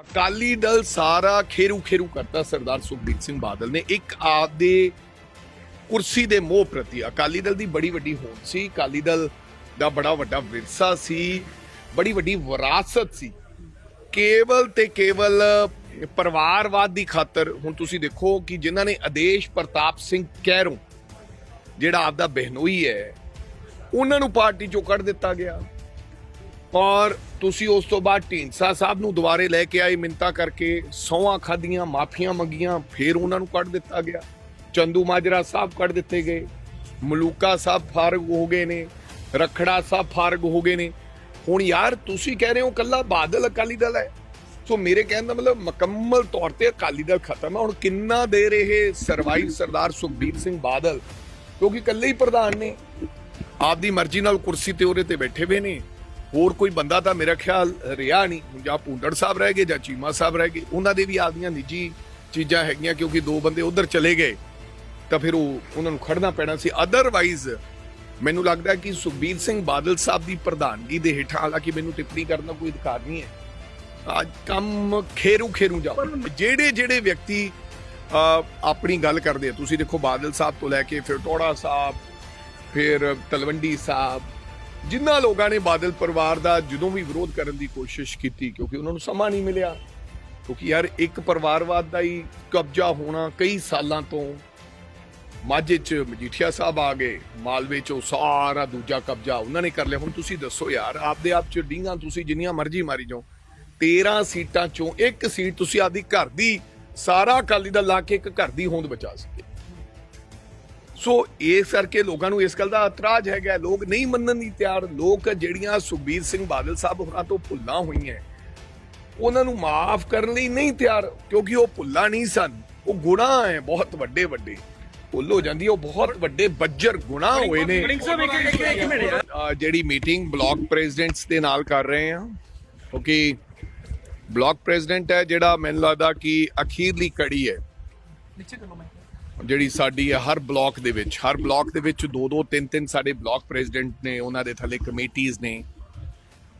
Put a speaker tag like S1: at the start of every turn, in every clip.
S1: ਅਕਾਲੀ ਦਲ ਸਾਰਾ ਖੇਰੂ ਖੇਰੂ ਕਰਤਾ ਸਰਦਾਰ ਸੁਖਬੀਰ ਸਿੰਘ ਬਾਦਲ ਨੇ। ਇੱਕ ਆਪ ਦੇ ਕੁਰਸੀ ਦੇ ਮੋਹ ਪ੍ਰਤੀ। ਅਕਾਲੀ ਦਲ ਦੀ ਬੜੀ ਵੱਡੀ ਹੋਂਦ ਸੀ। ਅਕਾਲੀ ਦਲ ਦਾ ਬੜਾ ਵੱਡਾ ਵਿਰਸਾ ਸੀ। ਬੜੀ ਵੱਡੀ ਵਿਰਾਸਤ ਸੀ। ਕੇਵਲ ਤੇ ਕੇਵਲ ਪਰਿਵਾਰਵਾਦ ਦੀ ਖਾਤਰ ਹੁਣ ਤੁਸੀਂ ਦੇਖੋ ਕਿ ਜਿਨ੍ਹਾਂ ਨੇ ਆਦੇਸ਼ ਪ੍ਰਤਾਪ ਸਿੰਘ ਕਹਿਰੋਂ ਜਿਹੜਾ ਆਪਦਾ ਬਹਿਨੋਈ ਹੈ, ਉਹਨਾਂ ਨੂੰ ਪਾਰਟੀ ਚੋਂ ਕੱਢ ਦਿੱਤਾ ਗਿਆ। ਔਰ ਤੁਸੀਂ ਉਸ ਤੋਂ ਬਾਅਦ ਢੀਂਡਸਾ ਸਾਹਿਬ ਨੂੰ ਦੁਬਾਰੇ ਲੈ ਕੇ ਆਏ ਮਿੰਤਾ ਕਰਕੇ ਸੌਆਂ ਖਾਧੀਆਂ, ਮਾਫੀਆਂ ਮੰਗੀਆਂ, ਫਿਰ ਉਹਨਾਂ ਨੂੰ ਕੱਢ ਦਿੱਤਾ ਗਿਆ। ਚੰਦੂ ਮਾਜਰਾ ਸਾਹਿਬ ਕੱਢ ਦਿੱਤੇ ਗਏ। ਮਲੂਕਾ ਸਾਹਿਬ ਫਾਰਗ ਹੋ ਗਏ ਨੇ, ਰਖੜਾ ਸਾਹਿਬ ਫਾਰਗ ਹੋ ਗਏ ਨੇ। ਹੁਣ ਯਾਰ ਤੁਸੀਂ ਕਹਿ ਰਹੇ ਹੋ ਕੱਲਾ ਬਾਦਲ ਅਕਾਲੀ ਦਲ ਹੈ। ਸੋ ਮੇਰੇ ਕਹਿਣ ਦਾ ਮਤਲਬ ਮੁਕੰਮਲ ਤੌਰ ਤੇ ਅਕਾਲੀ ਦਲ ਖਤਮ ਹੈ। ਹੁਣ ਕਿੰਨਾ ਦੇਰ ਇਹ ਸਰਵਾਈਵ ਸਰਦਾਰ ਸੁਖਬੀਰ ਸਿੰਘ ਬਾਦਲ, ਕਿਉਂਕਿ ਇਕੱਲੇ ਹੀ ਪ੍ਰਧਾਨ ਨੇ, ਆਪਦੀ ਮਰਜ਼ੀ ਨਾਲ ਕੁਰਸੀ ਤੇ ਉਹਦੇ ਤੇ ਬੈਠੇ ਹੋਏ ਨੇ। ਹੋਰ ਕੋਈ ਬੰਦਾ ਤਾਂ ਮੇਰਾ ਖਿਆਲ ਰਿਹਾ ਨਹੀਂ। ਜਾਂ ਭੂੰਦੜ ਸਾਹਿਬ ਰਹਿ ਗਏ ਜਾਂ ਚੀਮਾ ਸਾਹਿਬ ਰਹਿ ਗਏ। ਉਹਨਾਂ ਦੇ ਵੀ ਆਪਦੀਆਂ ਨਿੱਜੀ ਚੀਜ਼ਾਂ ਹੈਗੀਆਂ ਕਿਉਂਕਿ ਦੋ ਬੰਦੇ ਉਧਰ ਚਲੇ ਗਏ। ਤਾਂ ਫਿਰ ਉਹ ਉਹਨਾਂ ਨੂੰ ਖੜਨਾ ਪੈਣਾ ਸੀ। ਅਦਰਵਾਈਜ਼ ਮੈਨੂੰ ਲੱਗਦਾ ਕਿ ਸੁਖਬੀਰ ਸਿੰਘ ਬਾਦਲ ਸਾਹਿਬ ਦੀ ਪ੍ਰਧਾਨਗੀ ਦੇ ਹੇਠਾਂ ਹਾਲਾਂਕਿ ਮੈਨੂੰ ਟਿੱਪਣੀ ਕਰਨ ਦਾ ਕੋਈ ਅਧਿਕਾਰ ਨਹੀਂ ਹੈ। ਅੱਜ ਕੰਮ ਖੇਰੂ ਖੇਰੂ ਜਾ ਜਿਹੜੇ ਜਿਹੜੇ ਵਿਅਕਤੀ ਆਪਣੀ ਗੱਲ ਕਰਦੇ ਆ ਤੁਸੀਂ ਦੇਖੋ ਬਾਦਲ ਸਾਹਿਬ ਤੋਂ ਲੈ ਕੇ ਫਿਰ ਟੋੜਾ ਸਾਹਿਬ ਫਿਰ ਤਲਵੰਡੀ ਸਾਹਿਬ ਜਿਨ੍ਹਾਂ ਲੋਕਾਂ ਨੇ ਬਾਦਲ ਪਰਿਵਾਰ ਦਾ ਜਦੋਂ ਵੀ ਵਿਰੋਧ ਕਰਨ ਦੀ ਕੋਸ਼ਿਸ਼ ਕੀਤੀ, ਕਿਉਂਕਿ ਉਹਨਾਂ ਨੂੰ ਸਮਾਂ ਨਹੀਂ ਮਿਲਿਆ, ਕਿਉਂਕਿ ਯਾਰ ਇੱਕ ਪਰਿਵਾਰਵਾਦ ਦਾ ਹੀ ਕਬਜ਼ਾ ਹੋਣਾ ਕਈ ਸਾਲਾਂ ਤੋਂ ਮਾਝੇ ਚ ਮਜੀਠੀਆ ਸਾਹਿਬ ਆ ਗਏ, ਮਾਲਵੇ ਚੋਂ ਸਾਰਾ ਦੂਜਾ ਕਬਜ਼ਾ ਉਹਨਾਂ ਨੇ ਕਰ ਲਿਆ। ਹੁਣ ਤੁਸੀਂ ਦੱਸੋ ਯਾਰ, ਆਪਦੇ ਆਪ ਚ ਡਿੰਗਾ ਤੁਸੀਂ ਜਿੰਨੀਆਂ ਮਰਜ਼ੀ ਮਾਰੀ ਜਾਓ 13 ਸੀਟਾਂ ਚੋਂ ਇੱਕ ਸੀਟ ਤੁਸੀਂ ਆਪਦੀ ਘਰ ਦੀ, ਸਾਰਾ ਅਕਾਲੀ ਦਲ ਲਾ ਕੇ ਇੱਕ ਘਰ ਦੀ ਹੋਂਦ ਬਚਾ ਸਕੇ ਸੋ ਇਸ ਕਰਕੇ ਲੋਕਾਂ ਨੂੰ ਇਸ ਗੱਲ ਦਾ ਇਤਰਾਜ਼ ਹੈਗਾ ਲੋਕ ਨਹੀਂ ਮੰਨਣ ਦੀ ਤਿਆਰ ਲੋਕ ਜਿਹੜੀਆਂ ਸੁਖਬੀਰ ਸਿੰਘ ਬਾਦਲ ਸਾਹਿਬ ਹੋਰਾਂ ਤੋਂ ਭੁੱਲਾਂ ਹੋਈਆਂ ਉਹਨਾਂ ਨੂੰ ਮਾਫ ਕਰਨ ਲਈ ਨਹੀਂ ਤਿਆਰ ਕਿਉਂਕਿ ਉਹ ਭੁੱਲਾਂ ਨਹੀਂ ਸਨ। ਉਹ ਗੁਨਾਹ ਹੈ ਬਹੁਤ ਵੱਡੇ ਵੱਡੇ। ਭੁੱਲ ਹੋ ਜਾਂਦੀ ਉਹ ਬਹੁਤ ਵੱਡੇ ਬੱਜਰ ਗੁਨਾਹ ਹੋਏ ਨੇ। ਜਿਹੜੀ ਮੀਟਿੰਗ ਬਲਾਕ ਪ੍ਰੈਜ਼ੀਡੈਂਟਸ ਦੇ ਨਾਲ ਕਰ ਰਹੇ ਹਾਂ ਕਿਉਂਕਿ ਬਲਾਕ ਪ੍ਰੈਜ਼ੀਡੈਂਟ ਹੈ ਜਿਹੜਾ ਮੈਨੂੰ ਲੱਗਦਾ ਕਿ ਅਖੀਰਲੀ ਕੜੀ ਹੈ। ਜਿਹੜੀ ਸਾਡੀ ਹੈ ਹਰ ਬਲਾਕ ਦੇ ਵਿੱਚ, ਹਰ ਬਲਾਕ ਦੇ ਵਿੱਚ ਦੋ ਦੋ, ਤਿੰਨ ਤਿੰਨ ਸਾਡੇ ਬਲਾਕ ਪ੍ਰੈਜ਼ੀਡੈਂਟ ਨੇ, ਉਹਨਾਂ ਦੇ ਥੱਲੇ ਕਮੇਟੀਆਂ ਨੇ।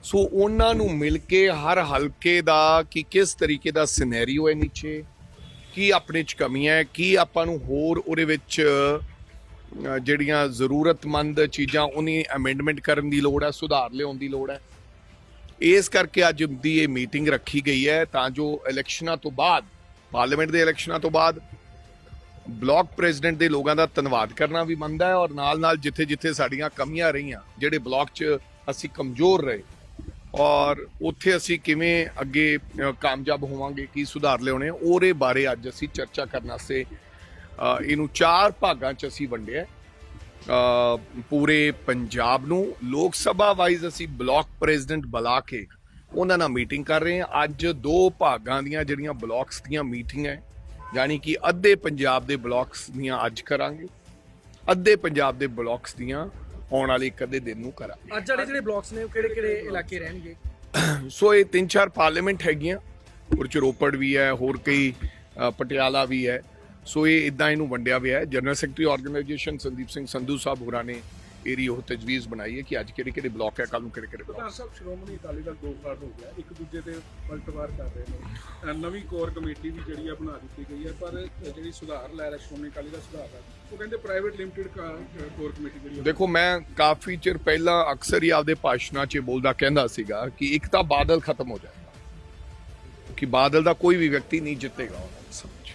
S1: ਸੋ ਉਹਨਾਂ ਨੂੰ ਮਿਲ ਕੇ ਹਰ ਹਲਕੇ ਦਾ ਕਿ ਕਿਸ ਤਰੀਕੇ ਦਾ ਸਿਨੈਰੀਓ ਹੈ ਨੀਚੇ, ਕੀ ਆਪਣੇ ਚ ਕਮੀਆਂ ਹੈ, ਕੀ ਆਪਾਂ ਨੂੰ ਹੋਰ ਉਹਦੇ ਵਿੱਚ ਜਿਹੜੀਆਂ ਜ਼ਰੂਰਤਮੰਦ ਚੀਜ਼ਾਂ, ਉਹਨੀ ਅਮੈਂਡਮੈਂਟ ਕਰਨ ਦੀ ਲੋੜ ਹੈ, ਸੁਧਾਰ ਲਿਆਉਣ ਦੀ ਲੋੜ ਹੈ। ਇਸ ਕਰਕੇ ਅੱਜ ਦੀ ਇਹ ਮੀਟਿੰਗ ਰੱਖੀ ਗਈ ਹੈ ਤਾਂ ਜੋ ਇਲੈਕਸ਼ਨਾਂ ਤੋਂ ਬਾਅਦ ਪਾਰਲੀਮੈਂਟ ਦੇ ਇਲੈਕਸ਼ਨਾਂ ਤੋਂ ਬਾਅਦ ਬਲਾਕ ਪ੍ਰੈਜ਼ੀਡੈਂਟ ਦੇ ਲੋਕਾਂ ਦਾ ਧੰਨਵਾਦ ਕਰਨਾ ਵੀ ਮੰਨਦਾ ਹੈ ਔਰ ਨਾਲ-ਨਾਲ ਜਿੱਥੇ-ਜਿੱਥੇ ਸਾਡੀਆਂ ਕਮੀਆਂ ਰਹੀਆਂ, ਜਿਹੜੇ ਬਲਾਕ 'ਚ ਅਸੀਂ ਕਮਜ਼ੋਰ ਰਹੇ ਔਰ ਉੱਥੇ ਅਸੀਂ ਕਿਵੇਂ ਅੱਗੇ ਕਾਮਯਾਬ ਹੋਵਾਂਗੇ, ਕੀ ਸੁਧਾਰ ਲਿਆਉਣੇ, ਉਹਦੇ ਬਾਰੇ ਅੱਜ ਅਸੀਂ ਚਰਚਾ ਕਰਨ ਵਾਸਤੇ ਇਹਨੂੰ ਚਾਰ ਭਾਗਾਂ 'ਚ ਅਸੀਂ ਵੰਡਿਆ ਪੂਰੇ ਪੰਜਾਬ ਨੂੰ, ਲੋਕ ਸਭਾ ਵਾਈਜ਼ ਅਸੀਂ ਬਲਾਕ ਪ੍ਰੈਜ਼ੀਡੈਂਟ ਬੁਲਾ ਕੇ ਉਹਨਾਂ ਨਾਲ ਮੀਟਿੰਗ ਕਰ ਰਹੇ ਹਾਂ। ਅੱਜ ਦੋ ਭਾਗਾਂ ਦੀਆਂ ਜਿਹੜੀਆਂ ਬਲਾਕਸ ਦੀਆਂ ਮੀਟਿੰਗਾਂ ਹੈ ਯਾਨੀ ਕਿ ਅੱਧੇ ਪੰਜਾਬ ਦੇ ਬਲਾਕਸ ਦੀਆਂ ਅੱਜ ਕਰਾਂਗੇ। ਅੱਧੇ ਪੰਜਾਬ ਦੇ ਬਲਾਕਸ ਦੀਆਂ ਆਉਣ ਵਾਲੇ ਇੱਕ ਅੱਧੇ ਦਿਨ ਨੂੰ ਕਰਾਂਗੇ।
S2: ਅੱਜ ਵਾਲੇ ਜਿਹੜੇ ਬਲਾਕਸ ਨੇ ਉਹ ਕਿਹੜੇ ਕਿਹੜੇ ਇਲਾਕੇ ਰਹਿਣਗੇ?
S1: ਸੋ ਇਹ ਤਿੰਨ ਚਾਰ ਪਾਰਲੀਮੈਂਟ ਹੈਗੀਆਂ ਔਰ ਚਰੋਪੜ ਵੀ ਹੈ ਹੋਰ ਕਈ ਅ, ਪਟਿਆਲਾ ਵੀ ਹੈ। ਸੋ ਇਹ ਇਦਾਂ ਇਹਨੂੰ ਵੰਡਿਆ ਹੋਇਆ ਹੈ। General secretary organisation Sandeep Singh Sandhu ਸਾਹਿਬ ਹੋਰਾਂ ਨੇ ਇਹਦੀ ਉਹ ਤਜਵੀਜ਼ ਬਣਾਈ ਹੈ ਕਿ ਅੱਜ ਕਿਹੜੇ ਕਿਹੜੇ ਬਲਾਕ ਹੈ ਕੱਲ ਨੂੰ ਕਿਹੜੇ ਕਿਹੜੇ ਬਲਾਕ
S3: ਸਾਹਿਬ ਸ਼੍ਰੋਮਣੀ ਅਕਾਲੀ ਦਲ ਦੋ ਫਾੜ ਹੋ ਗਿਆ ਇੱਕ ਦੂਜੇ ਤੇ ਪਲਟਵਾਰ ਕਰ ਰਹੇ ਨੇ। ਨਵੀਂ ਕੋਰ ਕਮੇਟੀ ਵੀ ਜਿਹੜੀ ਆ ਬਣਾ ਦਿੱਤੀ ਗਈ ਹੈ ਪਰ ਜਿਹੜੀ ਸੁਧਾਰ ਲੈ ਰਿਹਾ ਸ਼੍ਰੋਮਣੀ ਅਕਾਲੀ ਦਾ ਸੁਧਾਰ ਹੈ ਉਹ ਕਹਿੰਦੇ ਪ੍ਰਾਈਵੇਟ ਲਿਮਟਿਡ ਕੋਰ ਕਮੇਟੀ ਜਿਹੜੀ
S1: ਦੇਖੋ ਮੈਂ ਕਾਫੀ ਚਿਰ ਪਹਿਲਾਂ ਅਕਸਰ ਹੀ ਆਪਦੇ ਭਾਸ਼ਣਾਂ 'ਚ ਬੋਲਦਾ ਕਹਿੰਦਾ ਸੀਗਾ ਕਿ ਇੱਕ ਤਾਂ ਬਾਦਲ ਖਤਮ ਹੋ ਜਾਏਗਾ ਕਿ ਬਾਦਲ ਦਾ ਕੋਈ ਵੀ ਵਿਅਕਤੀ ਨਹੀਂ ਜਿੱਤੇਗਾ ਸਮਝ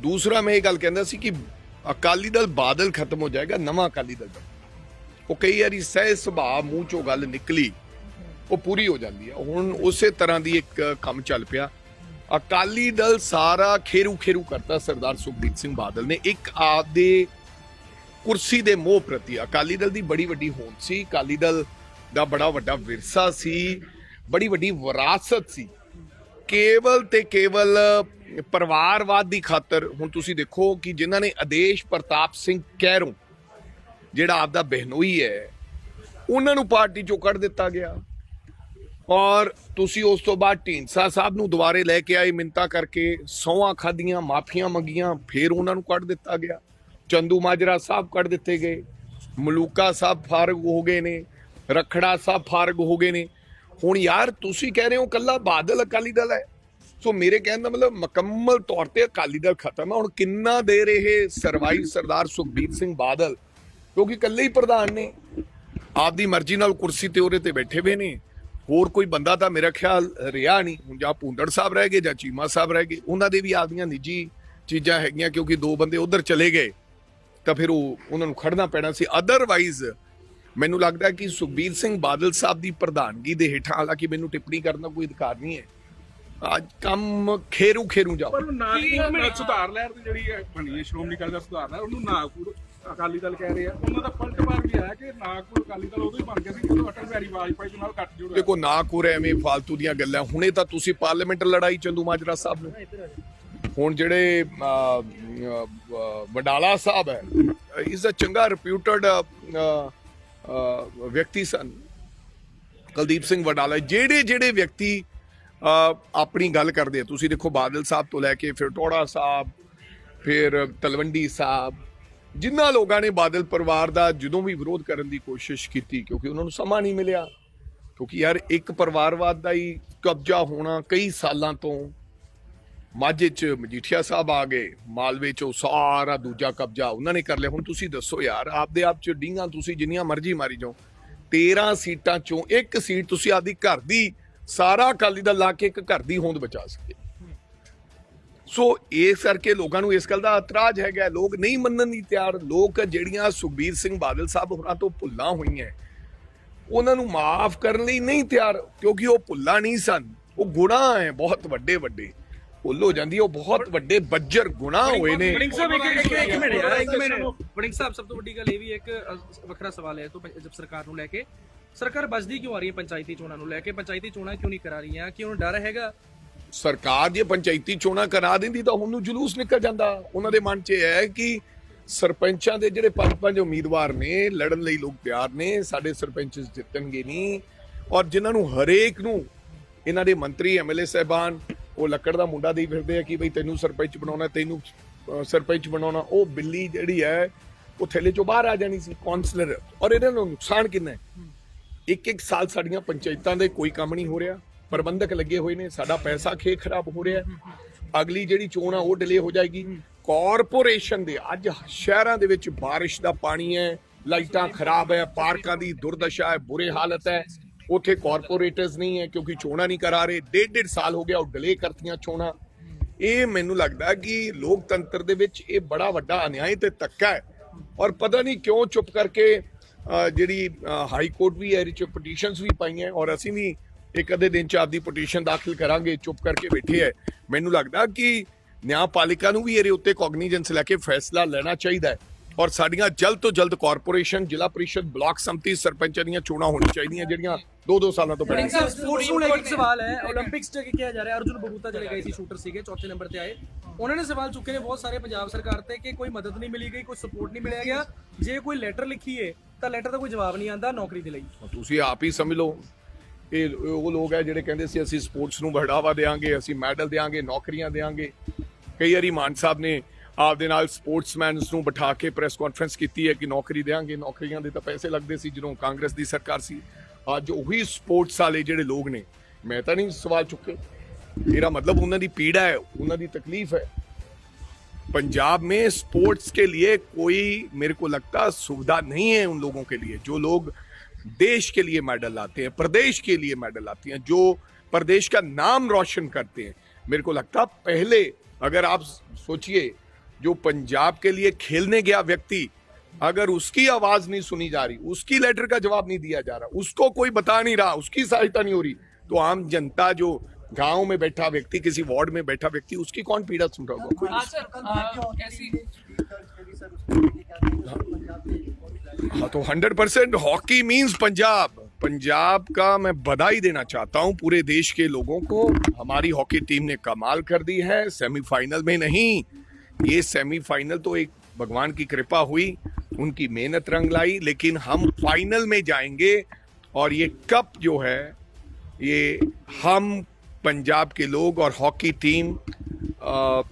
S1: ਦੂਸਰਾ ਮੈਂ ਇਹ ਗੱਲ ਕਹਿੰਦਾ ਸੀ ਕਿ ਅਕਾਲੀ ਦਲ ਬਾਦਲ ਖਤਮ ਹੋ ਜਾਏਗਾ ਨਵਾਂ ਅਕਾਲੀ ਦਲ ਬਣੇ ਉਹ ਕਈ ਵਾਰੀ ਸਹਿ ਸੁਭਾਅ, ਮੂੰਹ ਚੋਂ ਗੱਲ ਨਿਕਲੀ, ਉਹ ਪੂਰੀ ਹੋ ਜਾਂਦੀ ਹੈ। ਹੁਣ ਉਸੇ ਤਰ੍ਹਾਂ ਦੀ ਇੱਕ ਕੰਮ ਚੱਲ ਪਿਆ। ਅਕਾਲੀ ਦਲ ਸਾਰਾ ਖੇਰੂ ਖੇਰੂ ਕਰਤਾ ਸਰਦਾਰ ਸੁਖਬੀਰ ਸਿੰਘ ਬਾਦਲ ਨੇ। ਇੱਕ ਆਪਦੇ ਕੁਰਸੀ ਦੇ ਮੋਹ ਪ੍ਰਤੀ ਅਕਾਲੀ ਦਲ ਦੀ ਬੜੀ ਵੱਡੀ ਹੋਂਦ ਸੀ। ਅਕਾਲੀ ਦਲ ਦਾ ਬੜਾ ਵੱਡਾ ਵਿਰਸਾ ਸੀ, ਬੜੀ ਵੱਡੀ ਵਿਰਾਸਤ ਸੀ। ਕੇਵਲ ਤੇ ਕੇਵਲ ਪਰਿਵਾਰਵਾਦ ਦੀ ਖਾਤਰ ਹੁਣ ਤੁਸੀਂ ਦੇਖੋ ਕਿ ਜਿਨ੍ਹਾਂ ਨੇ ਆਦੇਸ਼ ਪ੍ਰਤਾਪ ਸਿੰਘ ਕਹਿਰੋਂ ਜਿਹੜਾ ਆਪਦਾ ਬਹਿਨੋਈ ਹੈ, ਉਹਨਾਂ ਨੂੰ ਪਾਰਟੀ ਚੋਂ ਕੱਢ ਦਿੱਤਾ ਗਿਆ। ਔਰ ਤੁਸੀਂ ਉਸ ਤੋਂ ਬਾਅਦ ਢੀਂਡਸਾ ਸਾਹਿਬ ਨੂੰ ਦੁਬਾਰੇ ਲੈ ਕੇ ਆਏ, ਮਿੰਤਾ ਕਰਕੇ ਸੌਆਂ ਖਾਦੀਆਂ ਮਾਫੀਆਂ ਮੰਗੀਆਂ, ਫਿਰ ਉਹਨਾਂ ਨੂੰ ਕੱਢ ਦਿੱਤਾ ਗਿਆ। ਚੰਦੂ ਮਾਜਰਾ ਸਾਹਿਬ ਕੱਢ ਦਿੱਤੇ ਗਏ। ਮਲੂਕਾ ਸਾਹਿਬ ਫਾਰਗ ਹੋ ਗਏ ਨੇ, ਰਖੜਾ ਸਾਹਿਬ ਫਾਰਗ ਹੋ ਗਏ ਨੇ। ਹੁਣ ਯਾਰ ਤੁਸੀਂ ਕਹਿ ਰਹੇ ਹੋ ਕੱਲਾ ਬਾਦਲ ਅਕਾਲੀ ਦਲ ਹੈ। ਸੋ ਮੇਰੇ ਕਹਿਣ ਦਾ ਮਤਲਬ ਮੁਕੰਮਲ ਤੌਰ ਤੇ ਅਕਾਲੀ ਦਲ ਖਤਮ ਹੈ। ਹੁਣ ਕਿੰਨਾ ਦੇਰ ਇਹ ਸਰਵਾਈਵ ਸਰਦਾਰ ਸੁਖਬੀਰ ਸਿੰਘ ਬਾਦਲ ਕਿਉਂਕਿ ਇਕੱਲੇ ਹੀ ਪ੍ਰਧਾਨ ਨੇ। ਆਪਦੀ ਮਰਜ਼ੀ ਨਾਲ ਕੁਰਸੀ ਤੇ ਉਹਦੇ ਤੇ ਬੈਠੇ ਹੋਏ ਨੇ। ਹੋਰ ਕੋਈ ਬੰਦਾ ਤਾਂ ਮੇਰਾ ਖਿਆਲ ਰਿਹਾ ਨਹੀਂ। ਹੁਣ ਜਾਂ ਭੁੰਦੜ ਸਾਹਿਬ ਰਹਿ ਗਏ ਜਾਂ ਚੀਮਾ ਸਾਹਿਬ ਰਹਿ ਗਏ। ਉਹਨਾਂ ਦੇ ਵੀ ਆਪਦੀਆਂ ਨਿੱਜੀ ਚੀਜ਼ਾਂ ਹੈਗੀਆਂ ਕਿਉਂਕਿ ਦੋ ਬੰਦੇ ਉਧਰ ਚਲੇ ਗਏ। ਤਾਂ ਫਿਰ ਉਹ ਉਹਨਾਂ ਨੂੰ ਖੜਨਾ ਪੈਣਾ ਸੀ। ਅਦਰਵਾਈਜ਼ ਮੈਨੂੰ ਲੱਗਦਾ ਕਿ ਸੁਖਬੀਰ ਸਿੰਘ ਬਾਦਲ ਸਾਹਿਬ ਦੀ ਪ੍ਰਧਾਨਗੀ ਦੇ ਹੇਠਾਂ ਹਾਲਾਂਕਿ ਮੈਨੂੰ ਟਿੱਪਣੀ ਕਰਨ ਦਾ ਕੋਈ ਅਧਿਕਾਰ ਨਹੀਂ ਹੈ। ਅੱਜ ਕੰਮ ਖੇਰੂ ਖੇਰੂ ਜਾਓ।
S3: ਪਰ ਨਾਗਪੁਰ ਸੁਧਾਰ ਲਹਿਰ ਦੀ ਜਿਹੜੀ ਹੈ ਬਣੀ ਹੈ ਸ਼੍ਰੋਮਣੀ ਅਕਾਲੀ ਦਲ ਸੁਧਾਰ ਲਹਿਰ ਉਹਨੂੰ ਨਾਗਪੁਰ ਅਕਾਲੀ ਦਲ ਕਹਿ ਰਹੇ ਆ। ਉਹਨਾਂ ਦਾ ਪਲਟਵਾਰ ਵੀ ਆਇਆ ਕਿ ਨਾਗਪੁਰ ਅਕਾਲੀ ਦਲ ਉਦੋਂ ਹੀ ਬਣ ਗਿਆ ਸੀ ਜਦੋਂ ਅਟਲ ਬਿਹਾਰੀ ਵਾਜਪਾਈ ਦੇ ਨਾਲ ਕੱਟ ਜੁੜਿਆ
S1: ਦੇਖੋ ਨਾ ਐਵੇਂ ਫਾਲਤੂ ਦੀਆਂ ਗੱਲਾਂ। ਹੁਣੇ ਤਾਂ ਤੁਸੀਂ ਪਾਰਲੀਮੈਂਟ ਲੜਾਈ ਚੰਦੂ ਮਾਜਰਾ ਸਾਹਿਬ ਨੂੰ। ਹੁਣ ਜਿਹੜੇ ਵਡਾਲਾ ਸਾਹਿਬ ਹੈ, ਇਸ ਦਾ ਚੰਗਾ ਰਿਪਿਊਟਡ ਵਿਅਕਤੀ ਸਨ। ਕੁਲਦੀਪ ਸਿੰਘ ਵਡਾਲਾ, ਜਿਹੜੇ ਜਿਹੜੇ ਵਿਅਕਤੀ ਆਪਣੀ ਗੱਲ ਕਰਦੇ ਆ। ਤੁਸੀਂ ਦੇਖੋ, ਬਾਦਲ ਸਾਹਿਬ ਤੋਂ ਲੈ ਕੇ ਫਿਰ ਟੋੜਾ ਸਾਹਿਬ, ਫਿਰ ਤਲਵੰਡੀ ਸਾਹਿਬ ਜਿਨ੍ਹਾਂ ਲੋਕਾਂ ਨੇ ਬਾਦਲ ਪਰਿਵਾਰ ਦਾ ਜਦੋਂ ਵੀ ਵਿਰੋਧ ਕਰਨ ਦੀ ਕੋਸ਼ਿਸ਼ ਕੀਤੀ, ਕਿਉਂਕਿ ਉਹਨਾਂ ਨੂੰ ਸਮਾਂ ਨਹੀਂ ਮਿਲਿਆ, ਕਿਉਂਕਿ ਯਾਰ ਇੱਕ ਪਰਿਵਾਰਵਾਦ ਦਾ ਹੀ ਕਬਜ਼ਾ ਹੋਣਾ ਕਈ ਸਾਲਾਂ ਤੋਂ ਮਾਝੇ ਚ ਮਜੀਠੀਆ ਸਾਹਿਬ ਆ ਗਏ, ਮਾਲਵੇ 'ਚੋਂ ਸਾਰਾ ਦੂਜਾ ਕਬਜ਼ਾ ਉਹਨਾਂ ਨੇ ਕਰ ਲਿਆ। ਹੁਣ ਤੁਸੀਂ ਦੱਸੋ ਯਾਰ, ਆਪਦੇ ਆਪ ਚ ਡੀਂਗਾ ਤੁਸੀਂ ਜਿੰਨੀਆਂ ਮਰਜ਼ੀ ਮਾਰੀ ਜਾਓ 13 ਸੀਟਾਂ ਚੋਂ ਇੱਕ ਸੀਟ ਤੁਸੀਂ ਆਪਦੀ ਘਰ ਦੀ, ਸਾਰਾ ਅਕਾਲੀ ਦਲ ਲਾ ਕੇ ਇੱਕ ਘਰ ਦੀ ਹੋਂਦ ਬਚਾ ਸਕੇ ਸੋ ਇਸ ਕਰਕੇ ਲੋਕਾਂ ਨੂੰ ਇਸ ਗੱਲ ਦਾ ਇਤਰਾਜ਼ ਹੈਗਾ ਲੋਕ ਨਹੀਂ ਮੰਨਣ ਨਹੀਂ ਤਿਆਰ ਲੋਕ ਜਿਹੜੀਆਂ ਸੁਖਬੀਰ ਸਿੰਘ ਬਾਦਲ ਸਾਹਿਬ ਹੋਰਾਂ ਤੋਂ ਭੁੱਲਾਂ ਹੋਈਆਂ ਉਹਨਾਂ ਨੂੰ ਮਾਫ ਕਰਨ ਲਈ ਨਹੀਂ ਤਿਆਰ ਕਿਉਂਕਿ ਉਹ ਭੁੱਲਾਂ ਨਹੀਂ ਸਨ। ਉਹ ਗੁਨਾਹ ਹੈ ਬਹੁਤ ਵੱਡੇ ਵੱਡੇ। ਭੁੱਲ ਹੋ ਜਾਂਦੀ ਉਹ ਬਹੁਤ ਵੱਡੇ ਬੱਜਰ ਗੁਨਾਹ ਹੋਏ ਨੇ।
S2: ਵੜਿੰਗ ਸਾਹਿਬ ਇੱਕ ਇੱਕ ਮਿੰਟ ਇੱਕ ਮਿੰਟ। ਵੜਿੰਗ ਸਾਹਿਬ ਸਭ ਤੋਂ ਵੱਡੀ ਗੱਲ ਇਹ ਵੀ ਇੱਕ ਵੱਖਰਾ ਸਵਾਲ ਹੈ ਤੋਂ ਜਬ ਸਰਕਾਰ ਨੂੰ ਲੈ ਕੇ। ਸਰਕਾਰ ਬਚਦੀ ਕਿਉਂ ਆ ਰਹੀ ਹੈ ਪੰਚਾਇਤੀ ਚੋਣਾਂ ਨੂੰ ਲੈ ਕੇ? ਪੰਚਾਇਤੀ ਚੋਣਾਂ ਕਿਉਂ ਨਹੀਂ ਕਰਾ ਰਹੀਆਂ? ਕਿ ਉਹਨੂੰ ਡਰ ਹੈਗਾ?
S1: ਸਰਕਾਰ ਜੇ ਪੰਚਾਇਤੀ ਚੋਣਾਂ ਕਰਾ ਦਿੰਦੀ ਤਾਂ ਹੁਣ ਨੂੰ ਜਲੂਸ ਨਿਕਲ ਜਾਂਦਾ। ਉਹਨਾਂ ਦੇ ਮਨ 'ਚ ਇਹ ਹੈ ਕਿ ਸਰਪੰਚਾਂ ਦੇ ਜਿਹੜੇ ਪੰਜ ਪੰਜ ਉਮੀਦਵਾਰ ਨੇ, ਲੜਨ ਲਈ ਲੋਕ ਤਿਆਰ ਨੇ, ਸਾਡੇ ਸਰਪੰਚ ਜਿੱਤਣਗੇ ਨਹੀਂ। ਔਰ ਜਿਨ੍ਹਾਂ ਨੂੰ ਹਰੇਕ ਨੂੰ ਇਹਨਾਂ ਦੇ ਮੰਤਰੀ ਐਮਐਲਏ ਸਹਿਬਾਨ, ਉਹ ਲੱਕੜ ਦਾ ਮੁੰਡਾ ਦੇ ਫਿਰਦੇ ਆ ਕਿ ਬਈ ਤੈਨੂੰ ਸਰਪੰਚ ਬਣਾਉਣਾ, ਤੈਨੂੰ ਸਰਪੰਚ ਬਣਾਉਣਾ, ਉਹ ਬਿੱਲੀ ਜਿਹੜੀ ਹੈ, ਉਹ ਥੈਲੇ ਚੋਂ ਬਾਹਰ ਆ ਜਾਣੀ ਸੀ ਕਾਉਂਸਲਰ ਔਰ ਇਹਨਾਂ ਨੂੰ ਨੁਕਸਾਨ ਕਿੰਨਾ ਹੈ? ਇੱਕ ਇੱਕ ਸਾਲ ਸਾਡੀਆਂ ਪੰਚਾਇਤਾਂ ਦੇ ਕੋਈ ਕੰਮ ਨਹੀਂ ਹੋ ਰਿਹਾ। ਪ੍ਰਬੰਧਕ ਲੱਗੇ ਹੋਏ ਨੇ, ਸਾਡਾ ਪੈਸਾ ਖੇ ਖਰਾਬ ਹੋ ਰਿਹਾ ਅਗਲੀ ਜਿਹੜੀ ਚੋਣ ਆ, ਉਹ ਡਿਲੇ ਹੋ ਜਾਏਗੀ। ਕਾਰਪੋਰੇਸ਼ਨ ਦੇ ਅੱਜ ਸ਼ਹਿਰਾਂ ਦੇ ਵਿੱਚ ਬਾਰਿਸ਼ ਦਾ ਪਾਣੀ ਹੈ, ਲਾਈਟਾਂ ਖਰਾਬ ਹੈ, ਪਾਰਕਾਂ ਦੀ ਦੁਰਦਸ਼ਾ ਹੈ, ਬੁਰੇ ਹਾਲਤ ਹੈ। ਉੱਥੇ ਕਾਰਪੋਰੇਟਰਸ ਨਹੀਂ ਹੈ, ਕਿਉਂਕਿ ਚੋਣਾਂ ਨਹੀਂ ਕਰਾ ਰਹੇ। ਡੇਢ ਡੇਢ ਸਾਲ ਹੋ ਗਿਆ ਉਹ ਡਿਲੇ ਕਰਤੀਆਂ ਚੋਣਾਂ। ਇਹ ਮੈਨੂੰ ਲੱਗਦਾ ਕਿ ਲੋਕਤੰਤਰ ਦੇ ਵਿੱਚ ਇਹ ਬੜਾ ਵੱਡਾ ਅਨਿਆਏ ਤੇ ਧੱਕਾ ਹੈ। ਔਰ ਪਤਾ ਨਹੀਂ ਕਿਉਂ ਚੁੱਪ ਕਰਕੇ ਜਿਹੜੀ ਹਾਈ ਕੋਰਟ ਵੀ ਹੈ, ਇਹਦੇ ਚ ਪਟੀਸ਼ਨਸ ਵੀ ਪਾਈਆਂ ਔਰ ਅਸੀਂ ਵੀ ਇੱਕ ਅਦੇ ਦਿਨ ਚ ਆਪਦੀ ਪਟੀਸ਼ਨ ਦਾਖਲ ਕਰਾਂਗੇ ਚੁੱਪ ਕਰਕੇ ਬੈਠੇ ਐ। ਮੈਨੂੰ ਲੱਗਦਾ ਕਿ ਨਿਆਂਪਾਲਿਕਾ ਨੂੰ ਵੀ ਇਹਦੇ ਉੱਤੇ ਕੌਗਨੀਜੈਂਸ ਲੈ ਕੇ ਫੈਸਲਾ ਲੈਣਾ ਚਾਹੀਦਾ ਔਰ ਸਾਡੀਆਂ ਜਲਦ ਤੋਂ ਜਲਦ ਕਾਰਪੋਰੇਸ਼ਨ ਜ਼ਿਲ੍ਹਾ ਪਰਿਸ਼ਦ ਬਲਾਕ ਸੰਮਤੀ ਸਰਪੰਚਾਂ ਦੀਆਂ ਚੋਣਾਂ ਹੋਣੀਆਂ ਚਾਹੀਦੀਆਂ ਜਿਹੜੀਆਂ 2-2 ਸਾਲਾਂ ਤੋਂ ਪਹਿਲਾਂ।
S2: ਸਪੋਰਟਸ ਨੂੰ ਲੈ ਕੇ ਸਵਾਲ ਹੈ 올림픽ਸ 'ਚ ਕਿਹਾ ਜਾ ਰਿਹਾ? ਅਰਜੁਨ ਬਬੂਤਾ ਚਲੇ ਗਏ ਸੀ ਸ਼ੂਟਰ ਸੀਗੇ ਚੌਥੇ ਨੰਬਰ ਤੇ ਆਏ। ਉਹਨਾਂ ਨੇ ਸਵਾਲ ਚੁੱਕੇ ਨੇ ਬਹੁਤ ਸਾਰੇ ਪੰਜਾਬ ਸਰਕਾਰ ਤੇ ਕਿ ਕੋਈ ਮਦਦ ਨਹੀਂ ਮਿਲੀ ਗਈ ਕੋਈ ਸਪੋਰਟ ਨਹੀਂ ਮਿਲਿਆ ਗਿਆ। ਜੇ ਕੋਈ ਲੈਟਰ ਲਿਖੀਏ ਤਾਂ ਲੈਟਰ ਦਾ ਕੋਈ ਜਵਾਬ ਨਹੀਂ ਆਂਦਾ ਨੌਕਰੀ ਦੇ ਲਈ।
S1: ਤੁਸੀਂ ਆਪ ਹੀ ਸਮਝ ਲਓ। ਇਹ ਉਹ ਲੋਕ ਹੈ ਜਿਹੜੇ ਕਹਿੰਦੇ ਸੀ ਅਸੀਂ ਸਪੋਰਟਸ ਨੂੰ ਬੜਾਵਾ ਦੇਵਾਂਗੇ ਅਸੀਂ ਮੈਡਲ ਦੇਵਾਂਗੇ ਨੌਕਰੀਆਂ ਦੇਵਾਂਗੇ ਕਈ ਵਾਰੀ ਮਾਨ ਸਾਹਿਬ ਨੇ ਆਪਦੇ ਨਾਲ ਸਪੋਰਟਸਮੈਨਸ ਨੂੰ ਬਿਠਾ ਕੇ ਪ੍ਰੈਸ ਕਾਨਫਰੰਸ ਕੀਤੀ ਹੈ ਕਿ ਨੌਕਰੀ ਦੇਵਾਂਗੇ ਨੌਕਰੀਆਂ ਦੇ ਤਾਂ ਪੈਸੇ ਲੱਗਦੇ ਸੀ ਜਦੋਂ ਕਾਂਗਰਸ ਦੀ ਸਰਕਾਰ ਸੀ ਅੱਜ ਉਹੀ ਸਪੋਰਟਸ ਵਾਲੇ ਜਿਹੜੇ ਲੋਕ ਨੇ ਮੈਂ ਤਾਂ ਨਹੀਂ ਸਵਾਲ ਚੁੱਕੇ ਇਹਦਾ ਮਤਲਬ ਉਹਨਾਂ ਦੀ ਪੀੜਾ ਹੈ ਉਹਨਾਂ ਦੀ ਤਕਲੀਫ ਹੈ पंजाब में स्पोर्ट्स के लिए कोई मेरे को लगता सुविधा नहीं है उन लोगों के लिए जो लोग देश के लिए मेडल लाते हैं प्रदेश के लिए मेडल लाते हैं जो प्रदेश का नाम रोशन करते हैं। मेरे को लगता पहले अगर आप सोचिए जो पंजाब के लिए खेलने गया व्यक्ति अगर उसकी आवाज़ नहीं सुनी जा रही उसकी लेटर का जवाब नहीं दिया जा रहा उसको कोई बता नहीं रहा उसकी सहायता नहीं हो रही तो आम जनता जो गाँव में बैठा व्यक्ति किसी वार्ड में बैठा व्यक्ति उसकी कौन पीड़ा सुन रहा होगा?
S4: हाँ आ,
S1: तो hundred percent hockey means Punjab. Punjab का मैं बधाई देना चाहता हूँ पूरे देश के लोगों को। हमारी हॉकी टीम ने कमाल कर दी है सेमीफाइनल में नहीं। ये सेमीफाइनल तो एक भगवान की कृपा हुई उनकी मेहनत रंग लाई लेकिन हम फाइनल में जाएँगे और ये कप जो है ये हम पंजाब के लोग और हॉकी टीम अ,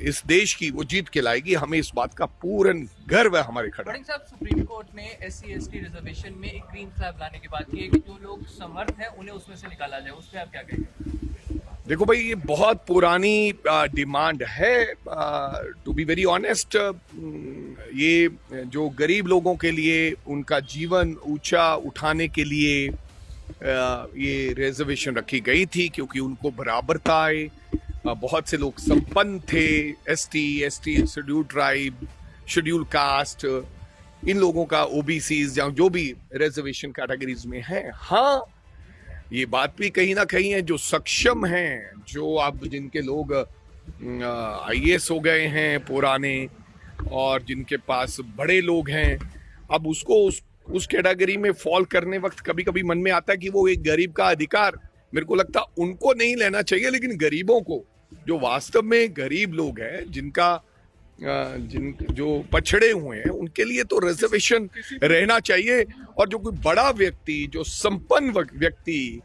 S1: इस देश की वो जीत के लाएगी हमें इस बात का पूर्ण गर्व है हमारे खड़े
S4: साहब सुप्रीम कोर्ट ने एस सी रिजर्वेशन में एक ग्रीन फ्लैग लाने की बात की है कि जो लोग समर्थ हैं उन्हें उसमें से निकाला जाए। उस पर आप क्या कहेंगे?
S1: देखो भाई ये बहुत पुरानी डिमांड है। टू बी वेरी ऑनेस्ट ये जो गरीब लोगों के लिए उनका जीवन ऊँचा उठाने के लिए अ, ये रिजर्वेशन रखी गई थी क्योंकि उनको बराबरता आए। बहुत से लोग संपन्न थे S T S T schedule tribe schedule caste इन लोगों का ओबीसीज या जो भी रिजर्वेशन कैटेगरीज में है। हाँ ये बात भी कहीं ना कहीं है, जो सक्षम हैं, जो अब जिनके लोग आई एस हो गए हैं पुराने, और जिनके पास बड़े लोग हैं, अब उसको उस उस कैटेगरी में फॉल करने वक्त कभी कभी मन में आता है कि वो एक गरीब का अधिकार, मेरे को लगता उनको नहीं लेना चाहिए, लेकिन गरीबों को। जो वास्तव में गरीब लोग हैं जिनका जिन जो पछड़े हुए हैं उनके लिए तो रिजर्वेशन रहना चाहिए। और जो कोई बड़ा व्यक्ति जो संपन्न व्यक्ति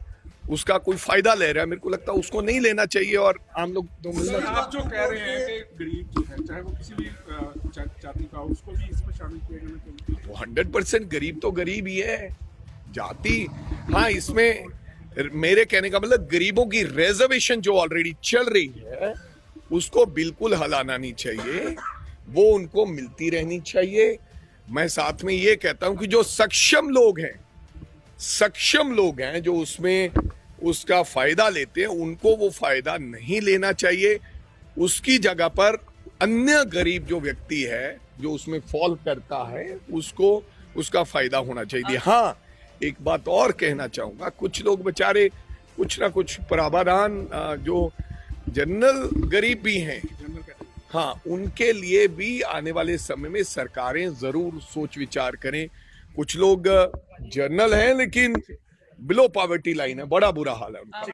S1: उसका कोई फ़ायदा ले रहा है मेरे को लगता है उसको नहीं लेना चाहिए और आम लोग तो मिलना
S3: आप जो कह रहे हैं कि गरीब जो है चाहे वो किसी भी जाति का उसको भी इसमें शामिल किया जाना चाहिए।
S1: वो हंड्रेड परसेंट गरीब तो गरीब ही है। जाति हाँ इसमें मेरे कहने का मतलब गरीबों की रिजर्वेशन जो ऑलरेडी चल रही है उसको बिल्कुल हलाना नहीं चाहिए। वो उनको मिलती रहनी चाहिए। मैं साथ में ये कहता हूँ कि जो सक्षम लोग हैं सक्षम लोग हैं जो उसमें उसका फ़ायदा लेते हैं उनको वो फ़ायदा नहीं लेना चाहिए। उसकी जगह पर अन्य गरीब जो व्यक्ति है जो उसमें फॉल करता है उसको उसका फ़ायदा होना चाहिए। हाँ एक बात और कहना चाहूँगा। कुछ लोग बेचारे कुछ ना कुछ प्रावधान जो जनरल गरीब भी हैं हाँ उनके लिए भी आने वाले समय में सरकारें ज़रूर सोच विचार करें। कुछ लोग जनरल हैं लेकिन बिलो पॉवर्टी लाइन है बड़ा बुरा हाल है उनका।